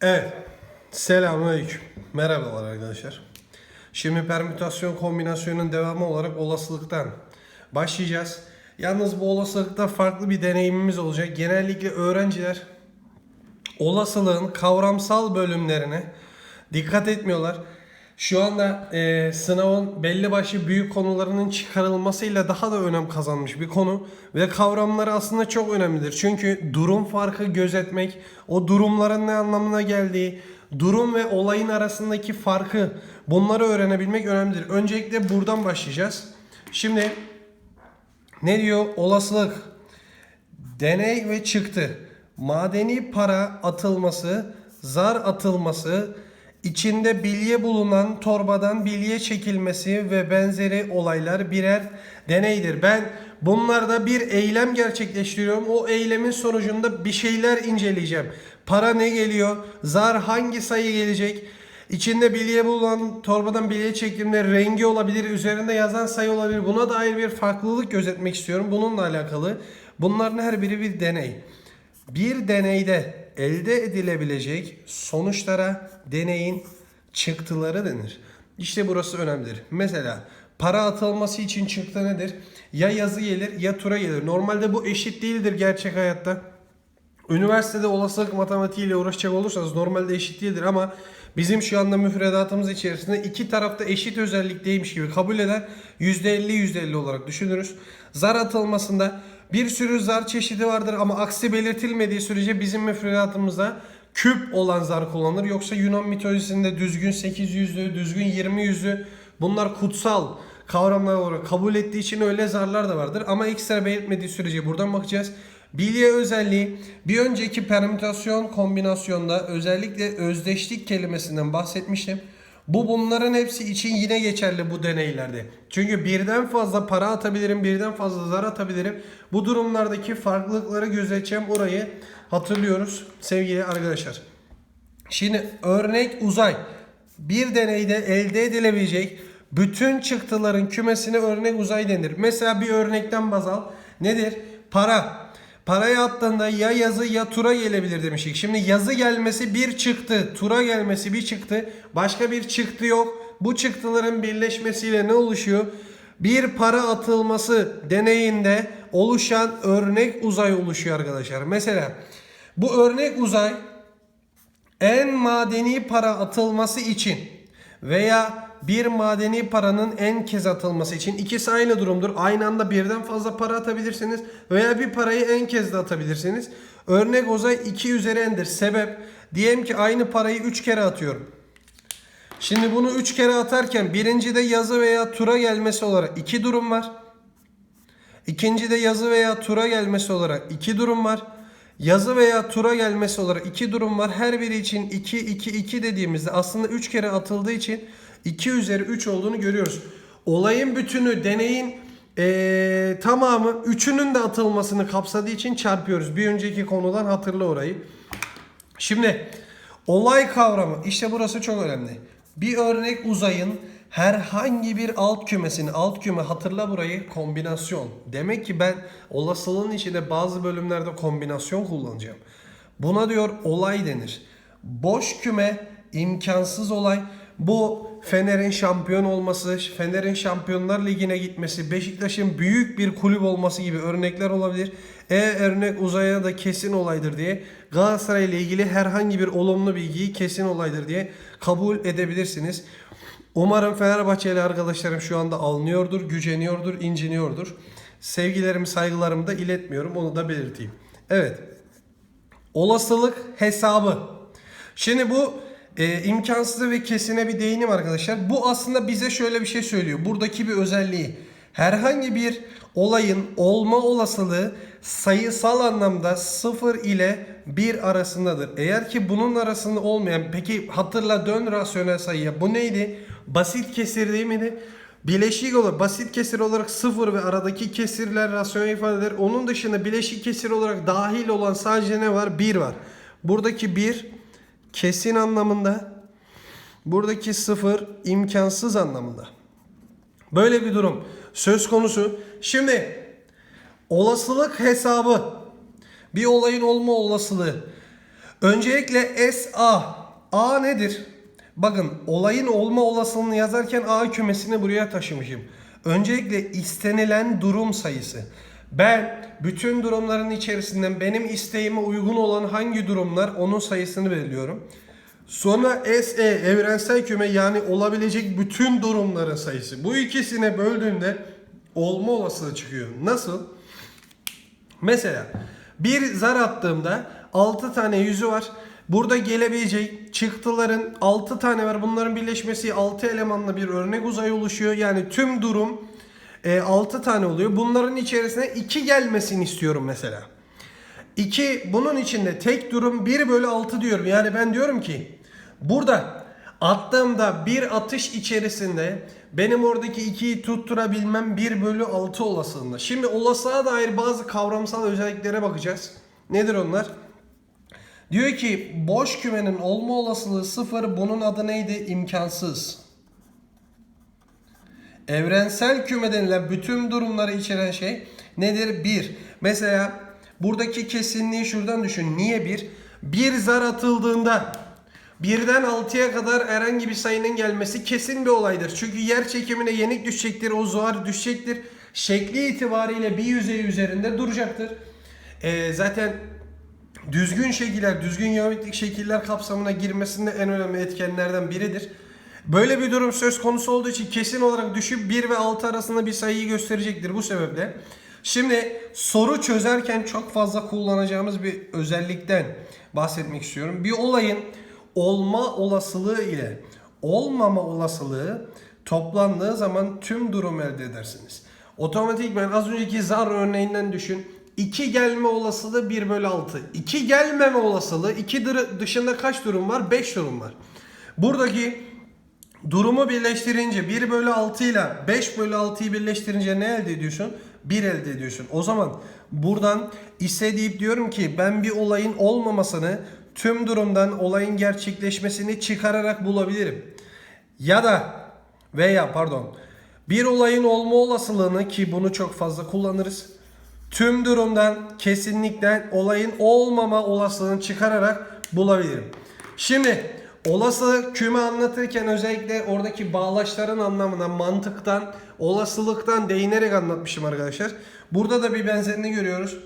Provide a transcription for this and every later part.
Evet. Selamünaleyküm. Merhabalar arkadaşlar. Şimdi permütasyon kombinasyonun devamı olarak olasılıktan başlayacağız. Yalnız bu olasılıkta farklı bir deneyimimiz olacak. Genellikle öğrenciler olasılığın kavramsal bölümlerine dikkat etmiyorlar. Şu anda e, sınavın belli başlı büyük konularının çıkarılmasıyla daha da önem kazanmış bir konu ve kavramları aslında çok önemlidir. Çünkü durum farkı gözetmek, o durumların ne anlamına geldiği, durum ve olayın arasındaki farkı bunları öğrenebilmek önemlidir. Öncelikle buradan başlayacağız. Şimdi ne diyor? Olasılık deney ve çıktı. Madeni para atılması, zar atılması, içinde bilye bulunan torbadan bilye çekilmesi ve benzeri olaylar birer deneydir. Ben bunlarda bir eylem gerçekleştiriyorum. O eylemin sonucunda bir şeyler inceleyeceğim. Para ne geliyor? Zar hangi sayı gelecek? İçinde bilye bulunan torbadan bilye çekilme rengi olabilir, üzerinde yazan sayı olabilir. Buna dair bir farklılık gözetmek istiyorum. Bununla alakalı. Bunların her biri bir deney. Bir deneyde elde edilebilecek sonuçlara deneyin çıktıları denir. İşte burası önemlidir. Mesela para atılması için çıktı nedir? Ya yazı gelir ya tura gelir. Normalde bu eşit değildir gerçek hayatta. Üniversitede olasılık matematiğiyle uğraşacak olursanız normalde eşit değildir ama bizim şu anda müfredatımız içerisinde iki tarafta eşit özellikteymiş gibi kabul eder. %50 %50 olarak düşünürüz. Zar atılmasında bir sürü zar çeşidi vardır ama aksi belirtilmediği sürece bizim müfredatımızda küp olan zar kullanılır. Yoksa Yunan mitolojisinde düzgün 8 yüzlü, düzgün 20 yüzlü bunlar kutsal kavramlar olarak kabul ettiği için öyle zarlar da vardır. Ama ekstra belirtmediği sürece buradan bakacağız. Bilye özelliği bir önceki permütasyon kombinasyonda özellikle özdeşlik kelimesinden bahsetmiştim. Bu bunların hepsi için yine geçerli bu deneylerde. Çünkü birden fazla para atabilirim, birden fazla zar atabilirim. Bu durumlardaki farklılıkları gözeteceğim orayı hatırlıyoruz sevgili arkadaşlar. Şimdi örnek uzay. Bir deneyde elde edilebilecek bütün çıktıların kümesine örnek uzay denir. Mesela bir örnekten baz al. Nedir? Para. Paraya attığında ya yazı ya tura gelebilir demiştik. Şimdi yazı gelmesi bir çıktı, tura gelmesi bir çıktı. Başka bir çıktı yok. Bu çıktıların birleşmesiyle ne oluşuyor? Bir para atılması deneyinde oluşan örnek uzay oluşuyor arkadaşlar. Mesela bu örnek uzay en madeni para atılması için veya bir madeni paranın en kez atılması için ikisi aynı durumdur. Aynı anda birden fazla para atabilirsiniz veya bir parayı en kez de atabilirsiniz. Örnek uzay 2 üzeri n'dir. Sebep diyelim ki aynı parayı 3 kere atıyorum. Şimdi bunu 3 kere atarken birincide yazı veya tura gelmesi olarak iki durum var. İkincide yazı veya tura gelmesi olarak iki durum var. Yazı veya tura gelmesi olarak iki durum var. Her biri için 2 2 2 dediğimizde aslında 3 kere atıldığı için 2 üzeri 3 olduğunu görüyoruz. Olayın bütünü, deneyin eee, tamamı üçünün de atılmasını kapsadığı için çarpıyoruz. Bir önceki konudan hatırla orayı. Şimdi olay kavramı işte burası çok önemli. Bir örnek uzayın herhangi bir alt kümesini alt küme hatırla burayı kombinasyon. Demek ki ben olasılığın içinde bazı bölümlerde kombinasyon kullanacağım. Buna diyor olay denir. Boş küme imkansız olay. Bu Fener'in şampiyon olması, Fener'in Şampiyonlar Ligi'ne gitmesi, Beşiktaş'ın büyük bir kulüp olması gibi örnekler olabilir. E örnek uzaya da kesin olaydır diye Galatasaray ile ilgili herhangi bir olumlu bilgiyi kesin olaydır diye kabul edebilirsiniz. Umarım Fenerbahçeli arkadaşlarım şu anda alınıyordur, güceniyordur, inciniyordur. Sevgilerimi, saygılarımı da iletmiyorum. Onu da belirteyim. Evet. Olasılık hesabı. Şimdi bu e, imkansız ve kesine bir değinim arkadaşlar. Bu aslında bize şöyle bir şey söylüyor. Buradaki bir özelliği. Herhangi bir olayın olma olasılığı sayısal anlamda 0 ile 1 arasındadır. Eğer ki bunun arasında olmayan peki hatırla dön rasyonel sayıya. Bu neydi? Basit kesir değil miydi? Bileşik olarak basit kesir olarak 0 ve aradaki kesirler rasyonel ifadeler. Onun dışında bileşik kesir olarak dahil olan sadece ne var? 1 var. Buradaki 1 kesin anlamında. Buradaki 0 imkansız anlamında. Böyle bir durum söz konusu. Şimdi olasılık hesabı bir olayın olma olasılığı. Öncelikle SA. A nedir? Bakın olayın olma olasılığını yazarken A kümesini buraya taşımışım. Öncelikle istenilen durum sayısı. Ben bütün durumların içerisinden benim isteğime uygun olan hangi durumlar onun sayısını belirliyorum. Sonra SE evrensel küme yani olabilecek bütün durumların sayısı. Bu ikisine böldüğünde olma olasılığı çıkıyor. Nasıl? Mesela bir zar attığımda 6 tane yüzü var. Burada gelebilecek çıktıların 6 tane var. Bunların birleşmesi 6 elemanlı bir örnek uzay oluşuyor. Yani tüm durum 6 tane oluyor. Bunların içerisine 2 gelmesini istiyorum mesela. 2 bunun içinde tek durum 1 bölü 6 diyorum. Yani ben diyorum ki burada attığımda bir atış içerisinde benim oradaki 2'yi tutturabilmem 1 bölü 6 olasılığında. Şimdi olasılığa dair bazı kavramsal özelliklere bakacağız. Nedir onlar? Diyor ki boş kümenin olma olasılığı sıfır. Bunun adı neydi? İmkansız. Evrensel küme denilen bütün durumları içeren şey nedir? 1. Mesela buradaki kesinliği şuradan düşün. Niye 1? Bir zar atıldığında birden 6'ya kadar herhangi bir sayının gelmesi kesin bir olaydır. Çünkü yer çekimine yenik düşecektir. O zar düşecektir. Şekli itibariyle bir yüzey üzerinde duracaktır. Ee, zaten düzgün şekiller, düzgün geometrik şekiller kapsamına girmesinde en önemli etkenlerden biridir. Böyle bir durum söz konusu olduğu için kesin olarak düşüp 1 ve 6 arasında bir sayıyı gösterecektir bu sebeple. Şimdi soru çözerken çok fazla kullanacağımız bir özellikten bahsetmek istiyorum. Bir olayın olma olasılığı ile olmama olasılığı toplandığı zaman tüm durum elde edersiniz. Otomatikman az önceki zar örneğinden düşün. 2 gelme olasılığı 1 bölü 6. 2 gelmeme olasılığı 2 dışında kaç durum var? 5 durum var. Buradaki durumu birleştirince 1 bölü 6 ile 5 bölü 6'yı birleştirince ne elde ediyorsun? 1 elde ediyorsun. O zaman buradan ise deyip diyorum ki ben bir olayın olmamasını tüm durumdan olayın gerçekleşmesini çıkararak bulabilirim. Ya da veya pardon bir olayın olma olasılığını ki bunu çok fazla kullanırız. Tüm durumdan kesinlikle olayın olmama olasılığını çıkararak bulabilirim. Şimdi olası küme anlatırken özellikle oradaki bağlaçların anlamına mantıktan, olasılıktan değinerek anlatmışım arkadaşlar. Burada da bir benzerini görüyoruz.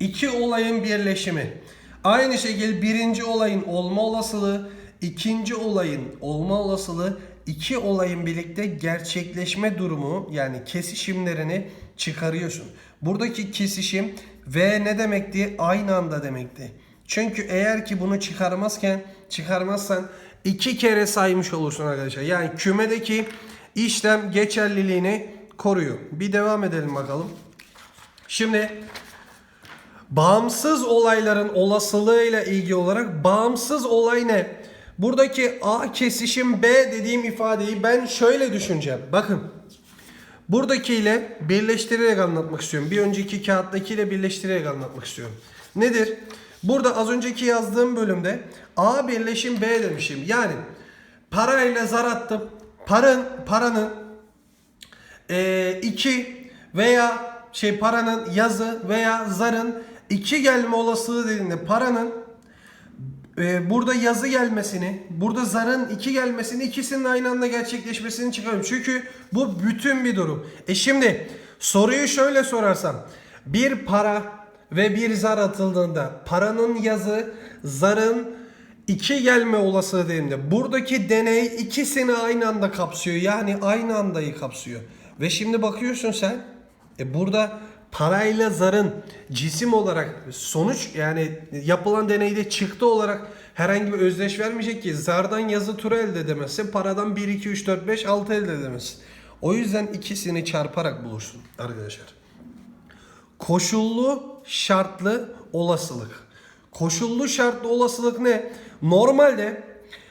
İki olayın birleşimi. Aynı şekilde birinci olayın olma olasılığı, ikinci olayın olma olasılığı, iki olayın birlikte gerçekleşme durumu yani kesişimlerini çıkarıyorsun. Buradaki kesişim V ne demekti? Aynı anda demekti. Çünkü eğer ki bunu çıkarmazken çıkarmazsan iki kere saymış olursun arkadaşlar. Yani kümedeki işlem geçerliliğini koruyor. Bir devam edelim bakalım. Şimdi bağımsız olayların olasılığıyla ilgili olarak bağımsız olay ne? Buradaki A kesişim B dediğim ifadeyi ben şöyle düşüneceğim. Bakın. Buradakiyle birleştirerek anlatmak istiyorum. Bir önceki kağıttakiyle birleştirerek anlatmak istiyorum. Nedir? Burada az önceki yazdığım bölümde A birleşim B demişim. Yani parayla zar attım. Paranın paranın e, iki veya şey paranın yazı veya zarın iki gelme olasılığı dediğinde paranın e, burada yazı gelmesini, burada zarın iki gelmesini, ikisinin aynı anda gerçekleşmesini çıkarıyorum. Çünkü bu bütün bir durum. E şimdi soruyu şöyle sorarsam. Bir para ve bir zar atıldığında paranın yazı, zarın iki gelme olasılığı dediğimde buradaki deney ikisini aynı anda kapsıyor. Yani aynı andayı kapsıyor. Ve şimdi bakıyorsun sen e burada parayla zarın cisim olarak sonuç yani yapılan deneyde çıktı olarak herhangi bir özdeş vermeyecek ki zardan yazı turu elde edemezsin paradan 1 2 3 4 5 6 elde edemezsin. O yüzden ikisini çarparak bulursun arkadaşlar. Koşullu şartlı olasılık. Koşullu şartlı olasılık ne? Normalde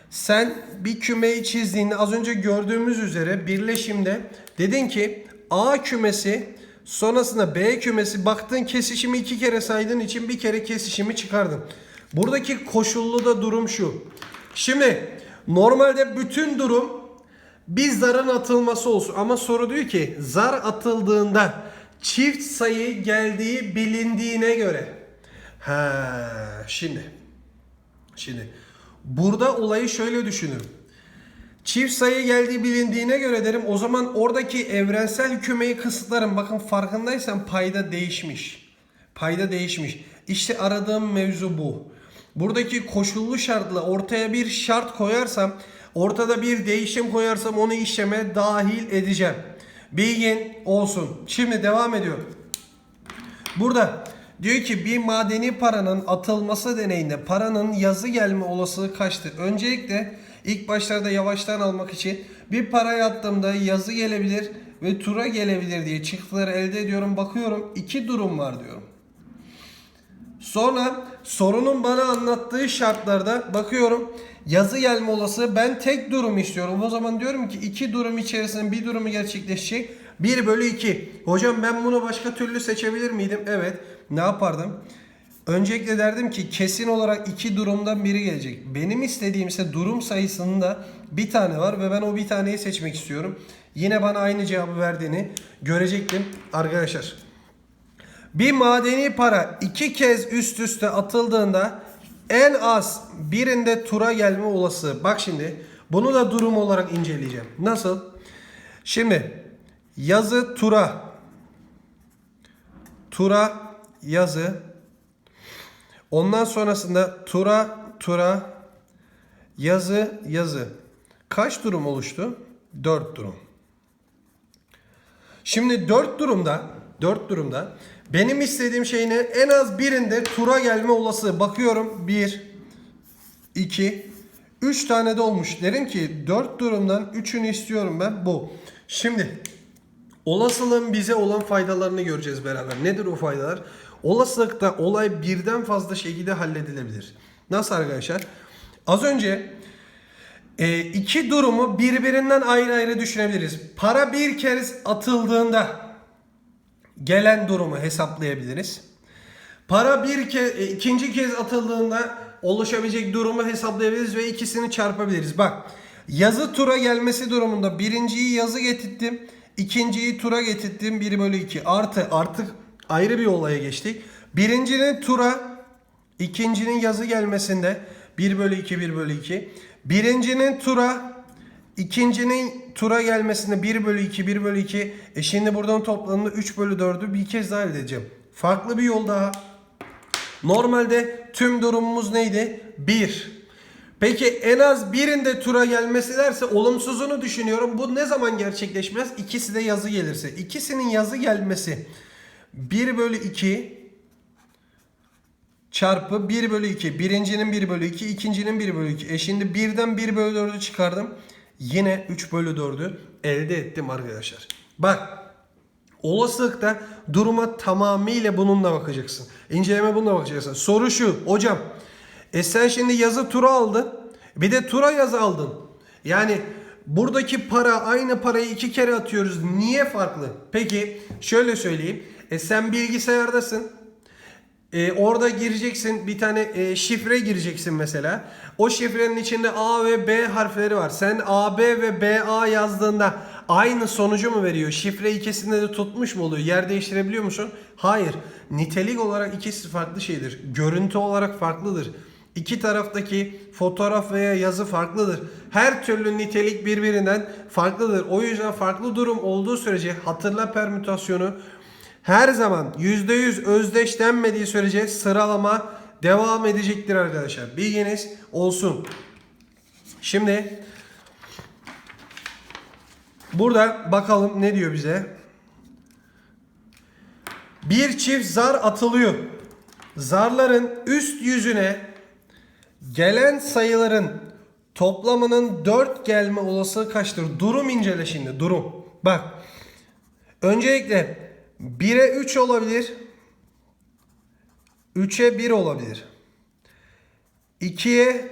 sen bir kümeyi çizdiğinde az önce gördüğümüz üzere birleşimde dedin ki A kümesi sonrasında B kümesi baktın kesişimi iki kere saydığın için bir kere kesişimi çıkardın. Buradaki koşullu da durum şu. Şimdi normalde bütün durum bir zarın atılması olsun ama soru diyor ki zar atıldığında çift sayı geldiği bilindiğine göre. Ha şimdi Şimdi burada olayı şöyle düşünürüm. Çift sayı geldiği bilindiğine göre derim o zaman oradaki evrensel kümeyi kısıtlarım. Bakın farkındaysan payda değişmiş. Payda değişmiş. İşte aradığım mevzu bu. Buradaki koşullu şartla ortaya bir şart koyarsam, ortada bir değişim koyarsam onu işleme dahil edeceğim. Bilgin olsun. Şimdi devam ediyorum. Burada diyor ki bir madeni paranın atılması deneyinde paranın yazı gelme olasılığı kaçtır? Öncelikle ilk başlarda yavaştan almak için bir para yattığımda yazı gelebilir ve tura gelebilir diye çıktıları elde ediyorum. Bakıyorum iki durum var diyorum. Sonra sorunun bana anlattığı şartlarda bakıyorum yazı gelme olası ben tek durum istiyorum. O zaman diyorum ki iki durum içerisinde bir durumu gerçekleşecek. 1 bölü 2. Hocam ben bunu başka türlü seçebilir miydim? Evet. Ne yapardım? Öncelikle derdim ki kesin olarak iki durumdan biri gelecek. Benim istediğim ise durum sayısında bir tane var ve ben o bir taneyi seçmek istiyorum. Yine bana aynı cevabı verdiğini görecektim arkadaşlar. Bir madeni para iki kez üst üste atıldığında en az birinde tura gelme olası. Bak şimdi bunu da durum olarak inceleyeceğim. Nasıl? Şimdi yazı tura tura yazı ondan sonrasında tura tura yazı yazı kaç durum oluştu? 4 durum. Şimdi 4 durumda 4 durumda benim istediğim şey ne? En az birinde tura gelme olası. Bakıyorum 1 2 3 tane de olmuş. Derim ki 4 durumdan 3'ünü istiyorum ben bu. Şimdi olasılığın bize olan faydalarını göreceğiz beraber. Nedir o faydalar? Olasılıkta olay birden fazla şekilde halledilebilir. Nasıl arkadaşlar? Az önce e, iki durumu birbirinden ayrı ayrı düşünebiliriz. Para bir kez atıldığında gelen durumu hesaplayabiliriz. Para bir kez, e, ikinci kez atıldığında oluşabilecek durumu hesaplayabiliriz ve ikisini çarpabiliriz. Bak yazı tura gelmesi durumunda birinciyi yazı getirttim. ikinciyi tura getirttim 1 bölü 2 artı artık ayrı bir olaya geçtik. Birincinin tura ikincinin yazı gelmesinde 1 bölü 2 1 bölü 2. Birincinin tura ikincinin tura gelmesinde 1 bölü 2 1 bölü 2. E şimdi buradan toplamda 3 bölü 4'ü bir kez daha elde edeceğim. Farklı bir yol daha. Normalde tüm durumumuz neydi? 1. Peki en az birinde tura gelmesi derse olumsuzunu düşünüyorum. Bu ne zaman gerçekleşmez? İkisi de yazı gelirse. İkisinin yazı gelmesi 1 bölü 2 çarpı 1 bölü 2. Birincinin 1 bölü 2, ikincinin 1 bölü 2. E şimdi birden 1 bölü 4'ü çıkardım. Yine 3 bölü 4'ü elde ettim arkadaşlar. Bak olasılıkta duruma tamamıyla bununla bakacaksın. İnceleme bununla bakacaksın. Soru şu hocam e sen şimdi yazı tura aldın bir de tura yazı aldın. Yani buradaki para aynı parayı iki kere atıyoruz. Niye farklı? Peki şöyle söyleyeyim. E sen bilgisayardasın. E, orada gireceksin bir tane e, şifre gireceksin mesela. O şifrenin içinde A ve B harfleri var. Sen A, B ve B, A yazdığında aynı sonucu mu veriyor? Şifre ikisinde de tutmuş mu oluyor? Yer değiştirebiliyor musun? Hayır. Nitelik olarak ikisi farklı şeydir. Görüntü olarak farklıdır. İki taraftaki fotoğraf veya yazı farklıdır. Her türlü nitelik birbirinden farklıdır. O yüzden farklı durum olduğu sürece hatırla permütasyonu her zaman %100 özdeşlenmediği sürece sıralama devam edecektir arkadaşlar. Bilginiz olsun. Şimdi burada bakalım ne diyor bize. Bir çift zar atılıyor. Zarların üst yüzüne gelen sayıların toplamının 4 gelme olasılığı kaçtır? Durum incele şimdi durum. Bak. Öncelikle 1'e 3 olabilir. 3'e 1 olabilir. 2'ye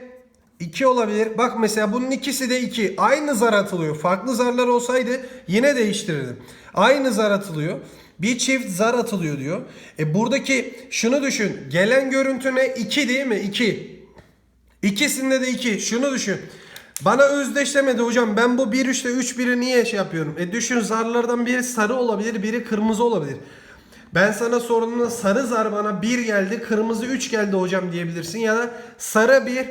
2 olabilir. Bak mesela bunun ikisi de 2. Aynı zar atılıyor. Farklı zarlar olsaydı yine değiştirirdim. Aynı zar atılıyor. Bir çift zar atılıyor diyor. E buradaki şunu düşün. Gelen görüntü ne? 2 değil mi? 2. İkisinde de 2. Şunu düşün. Bana özdeşlemedi hocam. Ben bu 1 3'te 3 1'i niye şey yapıyorum? E düşün zarlardan biri sarı olabilir, biri kırmızı olabilir. Ben sana sorduğumda sarı zar bana 1 geldi, kırmızı 3 geldi hocam diyebilirsin. Ya da sarı 1,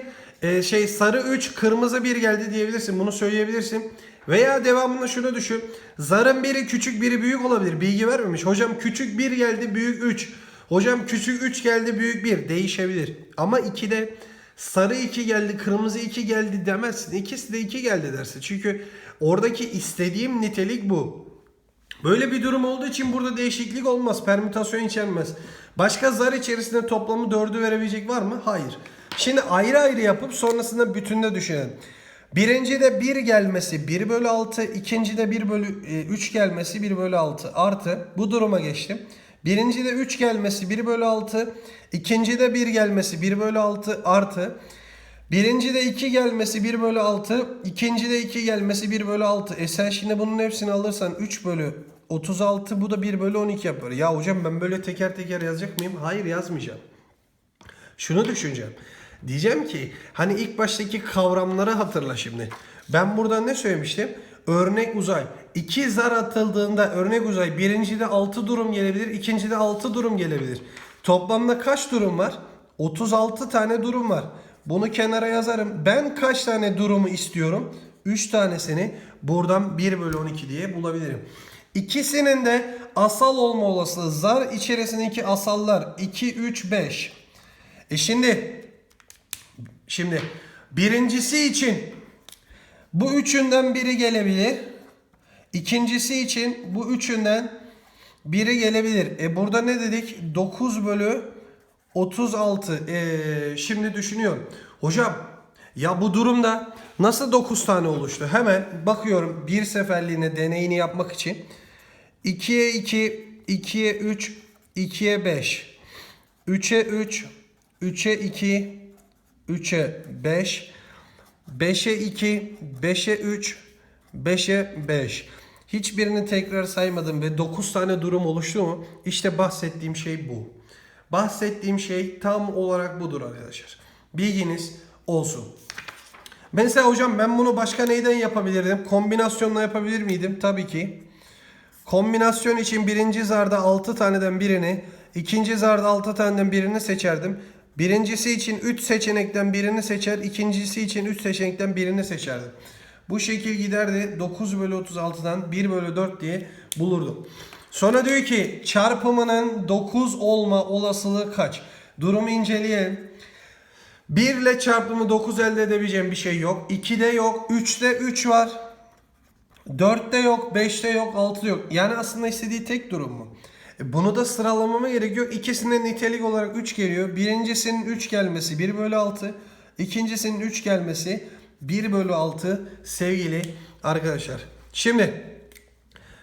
e, şey sarı 3, kırmızı 1 geldi diyebilirsin. Bunu söyleyebilirsin. Veya devamında şunu düşün. Zarın biri küçük biri büyük olabilir. Bilgi vermemiş. Hocam küçük 1 geldi büyük 3. Hocam küçük 3 geldi büyük 1. Değişebilir. Ama 2'de sarı 2 geldi kırmızı 2 geldi demezsin. İkisi de 2 geldi dersin. Çünkü oradaki istediğim nitelik bu. Böyle bir durum olduğu için burada değişiklik olmaz. Permütasyon içermez. Başka zar içerisinde toplamı 4'ü verebilecek var mı? Hayır. Şimdi ayrı ayrı yapıp sonrasında bütünde düşünelim. Birincide 1 gelmesi 1 bölü 6. ikincide 1 bölü 3 gelmesi 1 bölü 6 artı. Bu duruma geçtim. Birincide 3 gelmesi 1 bölü 6. ikincide 1 gelmesi 1 bölü 6 artı. Birincide 2 gelmesi 1 bölü 6. ikincide 2 gelmesi 1 bölü 6. E sen şimdi bunun hepsini alırsan 3 bölü 36 bu da 1 bölü 12 yapar. Ya hocam ben böyle teker teker yazacak mıyım? Hayır yazmayacağım. Şunu düşüneceğim. Diyeceğim ki hani ilk baştaki kavramları hatırla şimdi. Ben burada ne söylemiştim? Örnek uzay. İki zar atıldığında örnek uzay birincide 6 durum gelebilir, ikincide 6 durum gelebilir. Toplamda kaç durum var? 36 tane durum var. Bunu kenara yazarım. Ben kaç tane durumu istiyorum? 3 tanesini buradan 1 bölü 12 diye bulabilirim. İkisinin de asal olma olasılığı zar içerisindeki asallar 2, 3, 5. E şimdi şimdi birincisi için bu üçünden biri gelebilir. İkincisi için bu üçünden biri gelebilir. E burada ne dedik? 9 bölü 36. E, şimdi düşünüyorum. Hocam ya bu durumda nasıl 9 tane oluştu? Hemen bakıyorum bir seferliğine deneyini yapmak için. 2'ye 2, 2'ye 3, 2'ye 5. 3'e 3, 3'e 2, 3'e 5. 5'e 2, 5'e 3, 5'e 5. Hiçbirini tekrar saymadım ve 9 tane durum oluştu mu? İşte bahsettiğim şey bu. Bahsettiğim şey tam olarak budur arkadaşlar. Bilginiz olsun. Mesela hocam ben bunu başka neyden yapabilirdim? Kombinasyonla yapabilir miydim? Tabii ki. Kombinasyon için birinci zarda 6 taneden birini, ikinci zarda 6 taneden birini seçerdim. Birincisi için 3 seçenekten birini seçer, ikincisi için 3 seçenekten birini seçerdim. Bu şekil giderdi 9 bölü 36'dan 1 bölü 4 diye bulurdum. Sonra diyor ki çarpımının 9 olma olasılığı kaç? Durumu inceleyelim. 1 ile çarpımı 9 elde edebileceğim bir şey yok. 2'de yok. 3'te 3 var. 4'te yok, 5'te yok, 6'da yok. Yani aslında istediği tek durum mu? E bunu da sıralamama gerek yok. İkisinde nitelik olarak 3 geliyor. Birincisinin 3 gelmesi 1 bölü 6. İkincisinin 3 gelmesi 1 bölü 6 sevgili arkadaşlar. Şimdi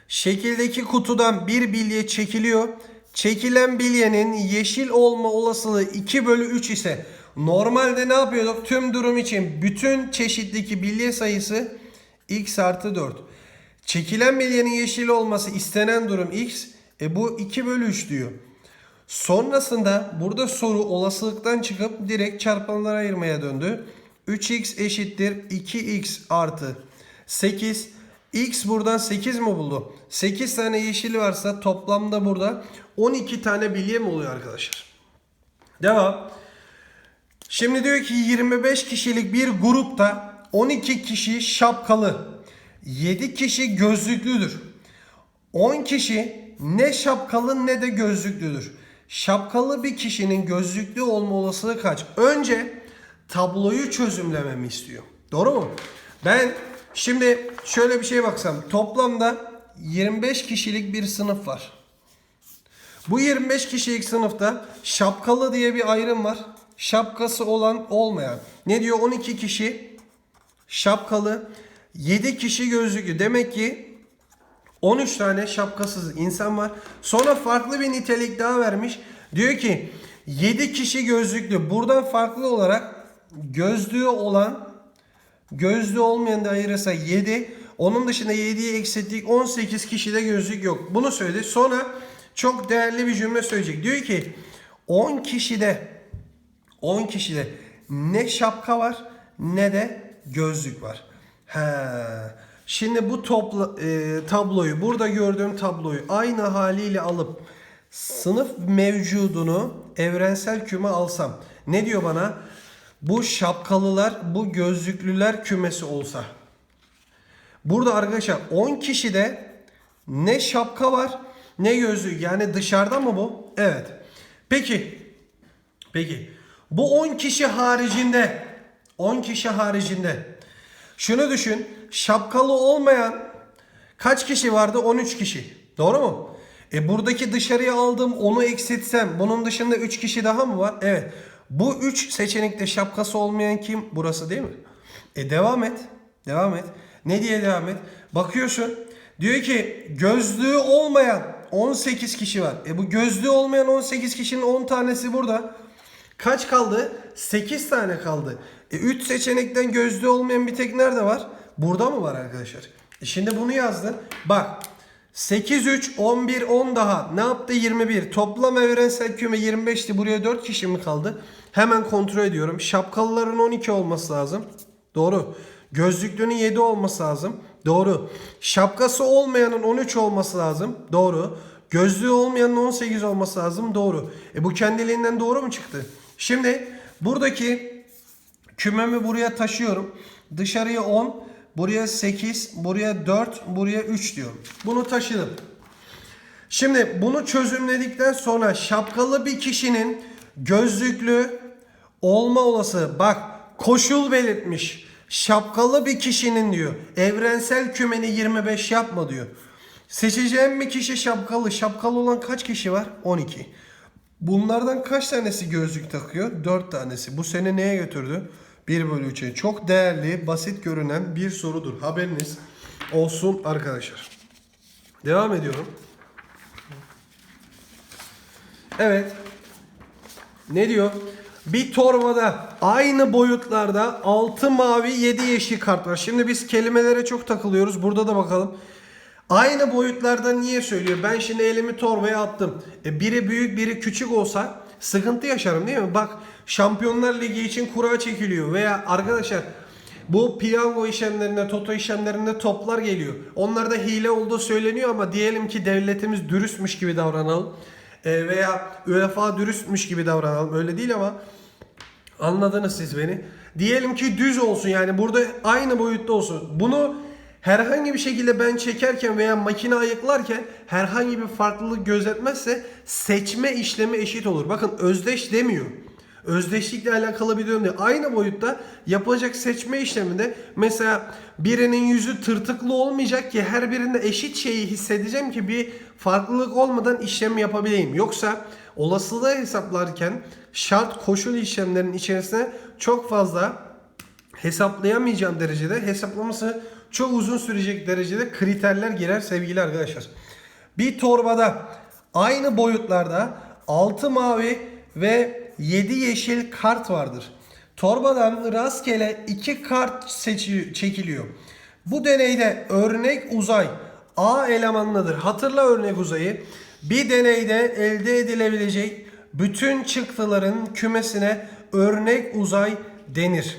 şekildeki kutudan bir bilye çekiliyor. Çekilen bilyenin yeşil olma olasılığı 2 bölü 3 ise normalde ne yapıyorduk? Tüm durum için bütün çeşitteki bilye sayısı x artı 4. Çekilen bilyenin yeşil olması istenen durum x. E bu 2 bölü 3 diyor. Sonrasında burada soru olasılıktan çıkıp direkt çarpanlara ayırmaya döndü. 3x eşittir 2x artı 8. X buradan 8 mi buldu? 8 tane yeşil varsa toplamda burada 12 tane bilye mi oluyor arkadaşlar? Devam. Şimdi diyor ki 25 kişilik bir grupta 12 kişi şapkalı, 7 kişi gözlüklüdür. 10 kişi ne şapkalı ne de gözlüklüdür. Şapkalı bir kişinin gözlüklü olma olasılığı kaç? Önce tabloyu çözümlememi istiyor. Doğru mu? Ben şimdi şöyle bir şey baksam. Toplamda 25 kişilik bir sınıf var. Bu 25 kişilik sınıfta şapkalı diye bir ayrım var. Şapkası olan olmayan. Ne diyor? 12 kişi şapkalı, 7 kişi gözlüklü. Demek ki 13 tane şapkasız insan var. Sonra farklı bir nitelik daha vermiş. Diyor ki 7 kişi gözlüklü. Buradan farklı olarak gözlüğü olan gözlüğü olmayan da ayırırsa 7. Onun dışında 7'yi eksilttik 18 kişide gözlük yok. Bunu söyledi. Sonra çok değerli bir cümle söyleyecek. Diyor ki 10 kişide 10 kişide ne şapka var ne de gözlük var. He. Şimdi bu topla, e, tabloyu burada gördüğüm tabloyu aynı haliyle alıp sınıf mevcudunu evrensel küme alsam. Ne diyor bana? Bu şapkalılar, bu gözlüklüler kümesi olsa. Burada arkadaşlar 10 kişide ne şapka var ne gözlük. Yani dışarıda mı bu? Evet. Peki. Peki. Bu 10 kişi haricinde 10 kişi haricinde şunu düşün. Şapkalı olmayan kaç kişi vardı? 13 kişi. Doğru mu? E buradaki dışarıya aldığım onu eksiltsem bunun dışında 3 kişi daha mı var? Evet. Bu 3 seçenekte şapkası olmayan kim? Burası değil mi? E devam et. Devam et. Ne diye devam et? Bakıyorsun. Diyor ki gözlüğü olmayan 18 kişi var. E bu gözlüğü olmayan 18 kişinin 10 tanesi burada. Kaç kaldı? 8 tane kaldı. E 3 seçenekten gözlüğü olmayan bir tek nerede var? Burada mı var arkadaşlar? E şimdi bunu yazdın. Bak 8 3 11 10 daha. Ne yaptı? 21 toplam evrensel küme 25'ti buraya 4 kişi mi kaldı? Hemen kontrol ediyorum. Şapkalıların 12 olması lazım. Doğru. Gözlüklünün 7 olması lazım. Doğru. Şapkası olmayanın 13 olması lazım. Doğru. Gözlüğü olmayanın 18 olması lazım. Doğru. E bu kendiliğinden doğru mu çıktı? Şimdi buradaki Kümemi buraya taşıyorum. Dışarıya 10, buraya 8, buraya 4, buraya 3 diyorum. Bunu taşıdım. Şimdi bunu çözümledikten sonra şapkalı bir kişinin gözlüklü olma olası bak koşul belirtmiş. Şapkalı bir kişinin diyor evrensel kümeni 25 yapma diyor. Seçeceğim bir kişi şapkalı. Şapkalı olan kaç kişi var? 12. Bunlardan kaç tanesi gözlük takıyor? 4 tanesi. Bu seni neye götürdü? 1 bölü 3'e. Çok değerli, basit görünen bir sorudur. Haberiniz olsun arkadaşlar. Devam ediyorum. Evet. Ne diyor? Bir torbada aynı boyutlarda 6 mavi 7 yeşil kart var. Şimdi biz kelimelere çok takılıyoruz. Burada da bakalım. Aynı boyutlarda niye söylüyor? Ben şimdi elimi torbaya attım. E biri büyük biri küçük olsa sıkıntı yaşarım değil mi? Bak Şampiyonlar Ligi için kura çekiliyor veya arkadaşlar bu piyango işlemlerinde, toto işlemlerinde toplar geliyor. Onlarda hile olduğu söyleniyor ama diyelim ki devletimiz dürüstmüş gibi davranalım. E, veya UEFA dürüstmüş gibi davranalım. Öyle değil ama Anladınız siz beni. Diyelim ki düz olsun yani burada aynı boyutta olsun. Bunu herhangi bir şekilde ben çekerken veya makine ayıklarken herhangi bir farklılık gözetmezse seçme işlemi eşit olur. Bakın özdeş demiyor. Özdeşlikle alakalı bir değil. Aynı boyutta yapılacak seçme işleminde mesela birinin yüzü tırtıklı olmayacak ki her birinde eşit şeyi hissedeceğim ki bir farklılık olmadan işlem yapabileyim. Yoksa olasılığı hesaplarken şart koşul işlemlerinin içerisine çok fazla hesaplayamayacağım derecede hesaplaması çok uzun sürecek derecede kriterler girer sevgili arkadaşlar. Bir torbada aynı boyutlarda 6 mavi ve 7 yeşil kart vardır. Torbadan rastgele 2 kart seçi- çekiliyor. Bu deneyde örnek uzay A elemanlıdır. Hatırla örnek uzayı. Bir deneyde elde edilebilecek bütün çıktıların kümesine örnek uzay denir.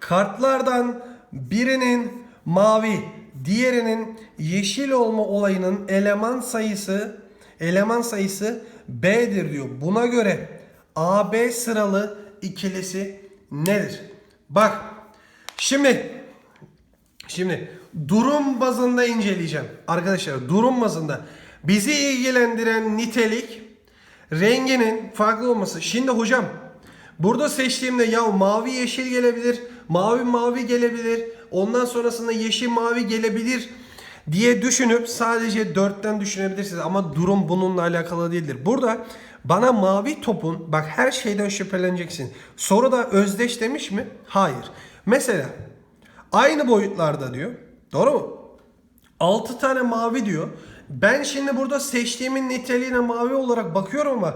Kartlardan birinin mavi, diğerinin yeşil olma olayının eleman sayısı eleman sayısı B'dir diyor. Buna göre AB sıralı ikilisi nedir? Bak. Şimdi Şimdi durum bazında inceleyeceğim. Arkadaşlar durum bazında bizi ilgilendiren nitelik renginin farklı olması. Şimdi hocam burada seçtiğimde ya mavi yeşil gelebilir, mavi mavi gelebilir, ondan sonrasında yeşil mavi gelebilir diye düşünüp sadece dörtten düşünebilirsiniz ama durum bununla alakalı değildir. Burada bana mavi topun bak her şeyden şüpheleneceksin. Soruda özdeş demiş mi? Hayır. Mesela Aynı boyutlarda diyor. Doğru mu? 6 tane mavi diyor. Ben şimdi burada seçtiğimin niteliğine mavi olarak bakıyorum ama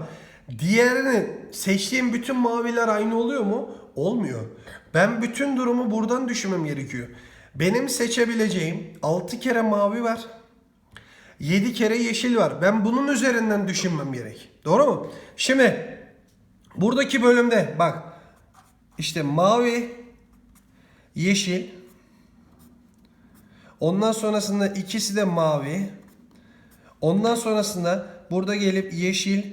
diğerinin seçtiğim bütün maviler aynı oluyor mu? Olmuyor. Ben bütün durumu buradan düşünmem gerekiyor. Benim seçebileceğim 6 kere mavi var. 7 kere yeşil var. Ben bunun üzerinden düşünmem gerek. Doğru mu? Şimdi buradaki bölümde bak işte mavi, yeşil, Ondan sonrasında ikisi de mavi. Ondan sonrasında burada gelip yeşil,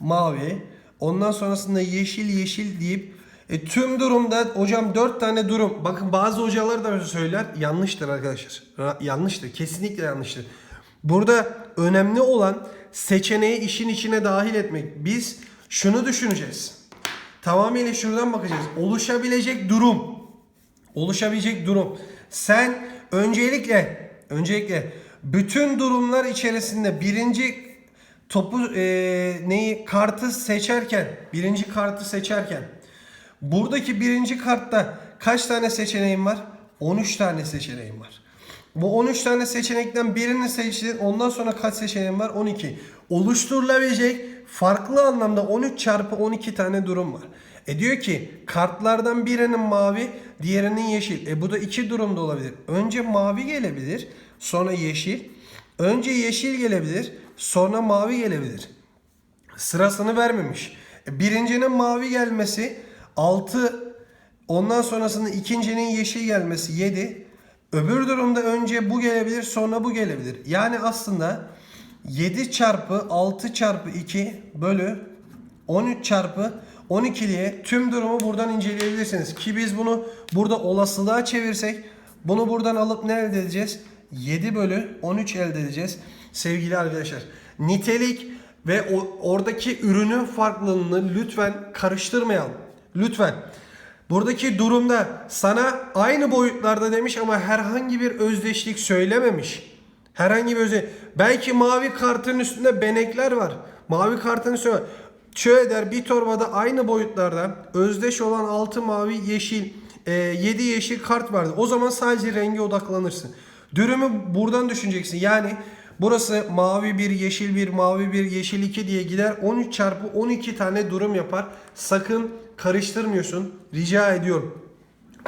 mavi. Ondan sonrasında yeşil yeşil deyip e, tüm durumda hocam 4 tane durum. Bakın bazı hocalar da söyler. Yanlıştır arkadaşlar. Yanlıştır. Kesinlikle yanlıştır. Burada önemli olan seçeneği işin içine dahil etmek. Biz şunu düşüneceğiz. Tamamıyla şuradan bakacağız. Oluşabilecek durum. Oluşabilecek durum. Sen öncelikle öncelikle bütün durumlar içerisinde birinci topu e, neyi kartı seçerken birinci kartı seçerken buradaki birinci kartta kaç tane seçeneğin var? 13 tane seçeneğin var. Bu 13 tane seçenekten birini seçtin. Ondan sonra kaç seçeneğin var? 12. Oluşturulabilecek farklı anlamda 13 çarpı 12 tane durum var. E diyor ki kartlardan birinin mavi, diğerinin yeşil. E bu da iki durumda olabilir. Önce mavi gelebilir, sonra yeşil. Önce yeşil gelebilir, sonra mavi gelebilir. Sırasını vermemiş. E, Birincinin mavi gelmesi 6. Ondan sonrasında ikincinin yeşil gelmesi 7. Öbür durumda önce bu gelebilir sonra bu gelebilir. Yani aslında 7 çarpı 6 çarpı 2 bölü 13 çarpı 12 diye tüm durumu buradan inceleyebilirsiniz. Ki biz bunu burada olasılığa çevirsek bunu buradan alıp ne elde edeceğiz? 7 bölü 13 elde edeceğiz. Sevgili arkadaşlar nitelik ve oradaki ürünün farklılığını lütfen karıştırmayalım. Lütfen. Buradaki durumda sana aynı boyutlarda demiş ama herhangi bir özdeşlik söylememiş. Herhangi bir özdeşlik. Belki mavi kartın üstünde benekler var. Mavi kartın üstünde şöyle der bir torbada aynı boyutlarda özdeş olan 6 mavi yeşil 7 yeşil kart vardı. O zaman sadece renge odaklanırsın. Dürümü buradan düşüneceksin. Yani burası mavi bir, yeşil bir, mavi bir, yeşil 2 diye gider. 13 çarpı 12 tane durum yapar. Sakın karıştırmıyorsun. Rica ediyorum.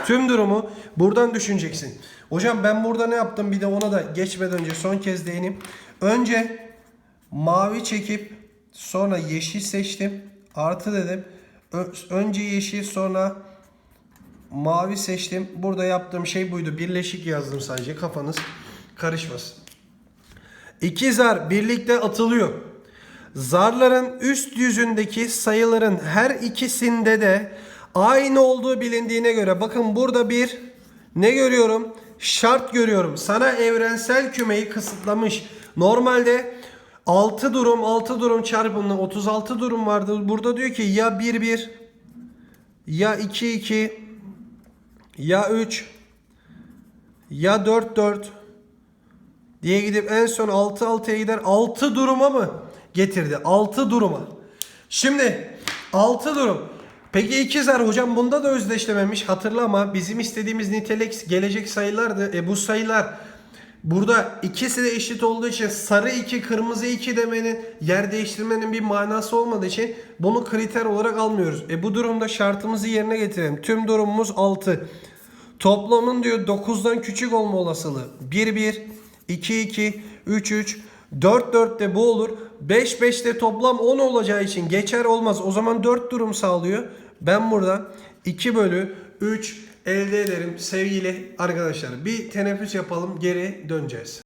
Tüm durumu buradan düşüneceksin. Hocam ben burada ne yaptım bir de ona da geçmeden önce son kez değineyim. Önce mavi çekip sonra yeşil seçtim. Artı dedim. Önce yeşil sonra mavi seçtim. Burada yaptığım şey buydu. Birleşik yazdım sadece. Kafanız karışmasın. İki zar birlikte atılıyor. Zarların üst yüzündeki sayıların her ikisinde de aynı olduğu bilindiğine göre bakın burada bir ne görüyorum? Şart görüyorum. Sana evrensel kümeyi kısıtlamış. Normalde 6 durum 6 durum çarpımında 36 durum vardı. Burada diyor ki ya 1 1 ya 2 2 ya 3 ya 4 4 diye gidip en son 6 6'ya gider. 6 duruma mı getirdi? 6 duruma. Şimdi 6 durum. Peki ikizler hocam bunda da özdeşlememiş. Hatırla ama bizim istediğimiz nitelik gelecek sayılardı. E bu sayılar burada ikisi de eşit olduğu için sarı 2 kırmızı 2 demenin yer değiştirmenin bir manası olmadığı için bunu kriter olarak almıyoruz. E bu durumda şartımızı yerine getirelim. Tüm durumumuz 6. Toplamın diyor 9'dan küçük olma olasılığı 1 1 2 2 3 3 4 4 de bu olur. 5 5 de toplam 10 olacağı için geçer olmaz. O zaman 4 durum sağlıyor. Ben buradan 2 bölü 3 elde ederim sevgili arkadaşlar. Bir teneffüs yapalım geri döneceğiz.